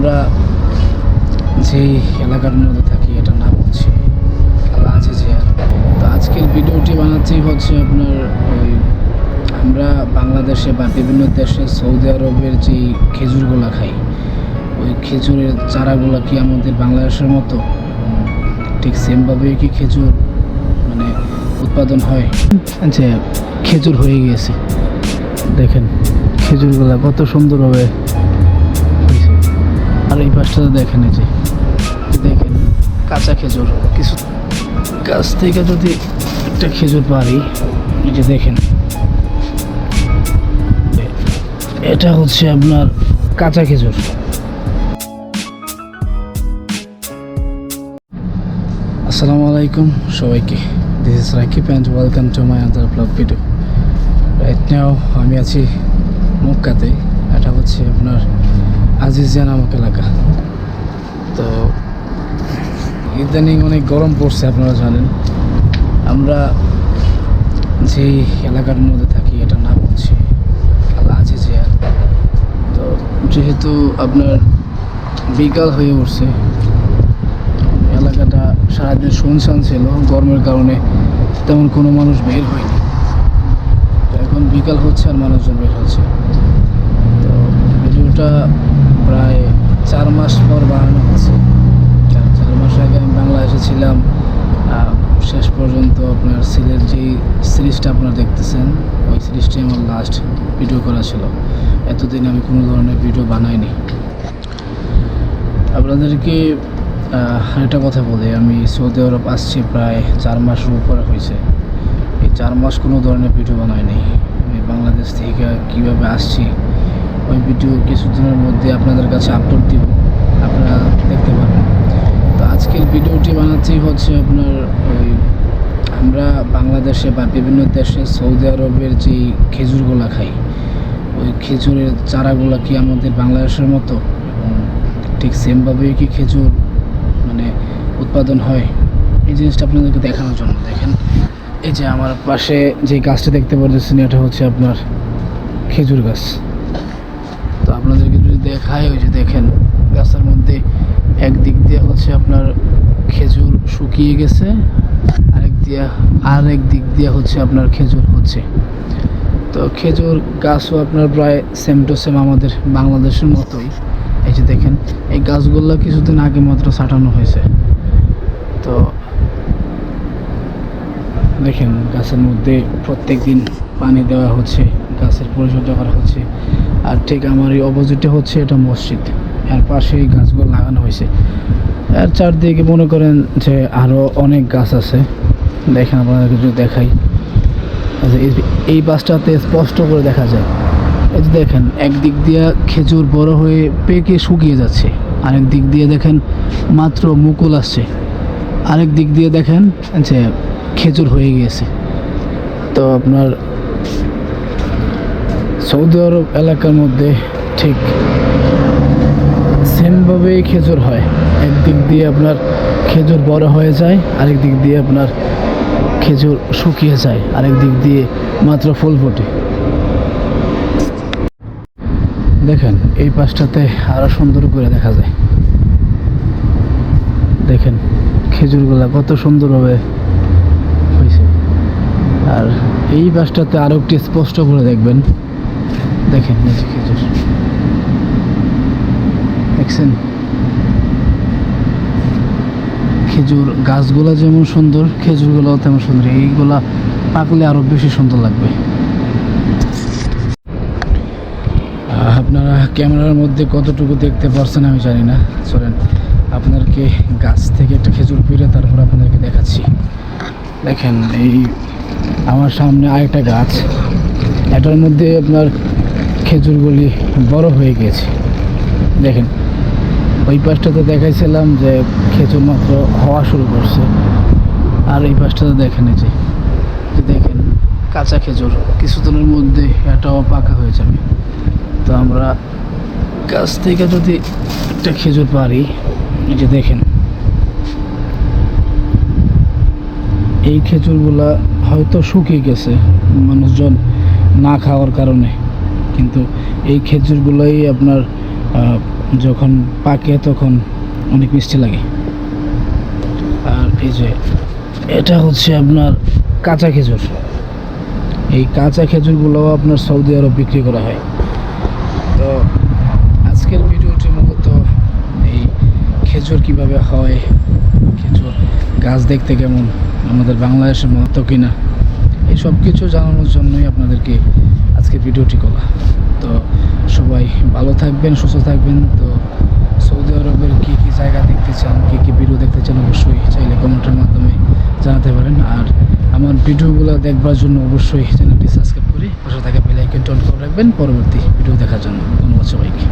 আমরা যেই এলাকার মধ্যে থাকি, এটা নাম হচ্ছে আছে যে তো আজকের ভিডিওটি বানাচ্ছি হচ্ছে আপনার ওই আমরা বাংলাদেশে বা বিভিন্ন দেশে সৌদি আরবের যে খেজুরগুলো খাই, ওই খেজুরের চারাগুলো কি আমাদের বাংলাদেশের মতো? ঠিক সেমভাবেই কি খেজুর মানে উৎপাদন হয়? যে খেজুর হয়ে গিয়েছে। দেখেন, খেজুরগুলা কত সুন্দরভাবে আর এই পাশটাতে দেখেন এই যে। দেখেন কাঁচা খেজুর। কিছু গাছ থেকে যদি একটা খেজুর পারি, এই যে দেখেন। এটা হচ্ছে আপনার কাঁচা খেজুর। আসসালামু আলাইকুম সবাইকে। This is Rakib and welcome to my other blog video right now আমি আছি মক্কাতে। এটা হচ্ছে আপনার আজিজিয়া নামক এলাকা তো ইদানিং অনেক গরম পড়ছে, আপনারা জানেন। আমরা যে এলাকার মধ্যে থাকি এটা নাম হচ্ছে আজিজিয়া তো যেহেতু আপনার বিকাল হয়ে উঠছে, এলাকাটা সারাদিন শুনশান ছিল, গরমের কারণে তেমন কোনো মানুষ বের হয়নি। এখন বিকাল হচ্ছে আর মানুষজন বের হচ্ছে তো ভিডিওটা প্রায় চার মাস পর বানানো হচ্ছে কারণ চার মাস আগে আমি বাংলা এসেছিলাম আহ, শেষ পর্যন্ত আপনার সিলের যেই সিরিজটা আপনারা দেখতেছেন ওই সিরিজটাই আমার লাস্ট ভিডিও করা ছিল। এতদিন আমি কোনো ধরনের ভিডিও বানাইনি। আপনাদেরকে আহ, একটা কথা বলি আমি সৌদি আরব আসছি প্রায় চার মাসের উপরে হয়েছে। এই চার মাস কোনো ধরনের ভিডিও বানাইনি। আমি বাংলাদেশ থেকে কীভাবে আসছি ওই ভিডিও কিছুদিনের মধ্যে আপনাদের কাছে আপলোড দিব। আপনারা দেখতে পাবেন তো আজকের ভিডিওটি বানাচ্ছি হচ্ছে আপনার ওই আমরা বাংলাদেশে বা বিভিন্ন দেশে সৌদি আরবের যে খেজুরগুলো খাই, ওই খেজুরের চারাগুলো কি আমাদের বাংলাদেশের মতো? এবং ঠিক সেমভাবেই কি খেজুর মানে উৎপাদন হয়? এই জিনিসটা আপনাদেরকে দেখানোর জন্য। দেখেন, এই যে আমার পাশে যে গাছটা দেখতে পাচ্ছেন এটা হচ্ছে আপনার খেজুর গাছ। তো আপনাদেরকে যদি দেখায় ওই যে দেখেন, গাছের মধ্যে একদিক দিয়ে হচ্ছে আপনার খেজুর শুকিয়ে গেছে দিয়া আর এক দিক দিয়ে হচ্ছে আপনার খেজুর হচ্ছে। তো খেজুর গাছও আপনার প্রায় সেম টু সেম আমাদের বাংলাদেশের মতোই। এই যে দেখেন, এই গাছগুলো কিছুদিন আগে মাত্র ছাটানো হয়েছে। তো দেখেন, গাছের মধ্যে প্রত্যেক দিন পানি দেওয়া হচ্ছে, গাছের পরিচর্যা করা হচ্ছে। আর ঠিক আমার এই অপোজিটে হচ্ছে এটা মসজিদ। এর পাশে এই গাছগুলো লাগানো হয়েছে। আর চারদিকে মনে করেন যে আরও অনেক গাছ আছে। দেখেন আপনাদেরকে যদি দেখাই। আচ্ছা, এই- বাসটাতে স্পষ্ট করে দেখা যায়। এই যে দেখেন একদিক দিয়ে খেজুর বড় হয়ে পেকে শুকিয়ে যাচ্ছে। আরেক দিক দিয়ে দেখেন মাত্র মুকুল আসছে। আরেক দিক দিয়ে দেখেন যে খেজুর হয়ে গিয়েছে। তো আপনার সৌদি আরব এলাকার মধ্যে ঠিক সেমভাবেই খেজুর হয়। একদিক দিয়ে আপনার খেজুর বড় হয়ে যায় আরেক দিক দিয়ে আপনার খেজুর শুকিয়ে যায়, আরেক দিক দিয়ে মাত্র ফুল ফোটে। দেখেন, এই পাশটাতে আরও সুন্দর করে দেখা যায়। দেখেন, খেজুরগুলা কত সুন্দরভাবে হয়েছে। আর এই পাশটাতে আরও একটি স্পষ্ট করে দেখবেন। দেখেন খেজুর। দেখছেন? খেজুর গাছগুলো যেমন সুন্দর, খেজুরগুলোও তেমন সুন্দর। এইগুলা পাকলে আরও বেশি সুন্দর লাগবে। আপনারা ক্যামেরার মধ্যে কতটুকু দেখতে পারছেন আমি জানি না। চলেন, আপনাদেরকে গাছ থেকে একটা খেজুর পেরে তারপর আপনাদেরকে দেখাচ্ছি। দেখেন, এই আমার সামনে আরেকটা গাছ। এটার মধ্যে আপনার খেজুরগুলি বড় হয়ে গেছে। দেখেন ওই পাশটাতে দেখাইছিলাম যে খেজুর মাত্র হওয়া শুরু করছে। আর এই পাশটাতে দেখেন এই যে দেখেন কাঁচা খেজুর, কিছুদিনের মধ্যে এটাও পাকা হয়ে যাবে। তো আমরা গাছ থেকে যদি একটা খেজুর পারি, এই যে দেখেন, এই খেজুরগুলা হয়তো শুকিয়ে গেছে মানুষজন না খাওয়ার কারণে, কিন্তু এই খেজুরগুলোই আপনার যখন পাকে তখন অনেক মিষ্টি লাগে। আর এই যে, এটা হচ্ছে আপনার কাঁচা খেজুর। এই কাঁচা খেজুরগুলোও আপনার সৌদি আরব বিক্রি করা হয়। তো আজকের ভিডিওটি মূলত এই খেজুর কীভাবে হয়, খেজুর গাছ দেখতে কেমন, আমাদের বাংলাদেশের মতো কিনা এই সব কিছু জানানোর জন্যই আপনাদেরকে আজকে ভিডিওটি করা। তো সবাই ভালো থাকবেন, সুস্থ থাকবেন। তো সৌদি আরবের কী কী জায়গা দেখতে চান, কী কী ভিডিও দেখতে চান অবশ্যই চাইলে কমেন্টের মাধ্যমে জানাতে পারেন। আর আমার ভিডিওগুলো দেখবার জন্য অবশ্যই চ্যানেলটি সাবস্ক্রাইব করে পাশে থাকা বেলাইকেন আইকনটি অন করে রাখবেন। পরবর্তী ভিডিও দেখার জন্য ধন্যবাদ সবাইকে।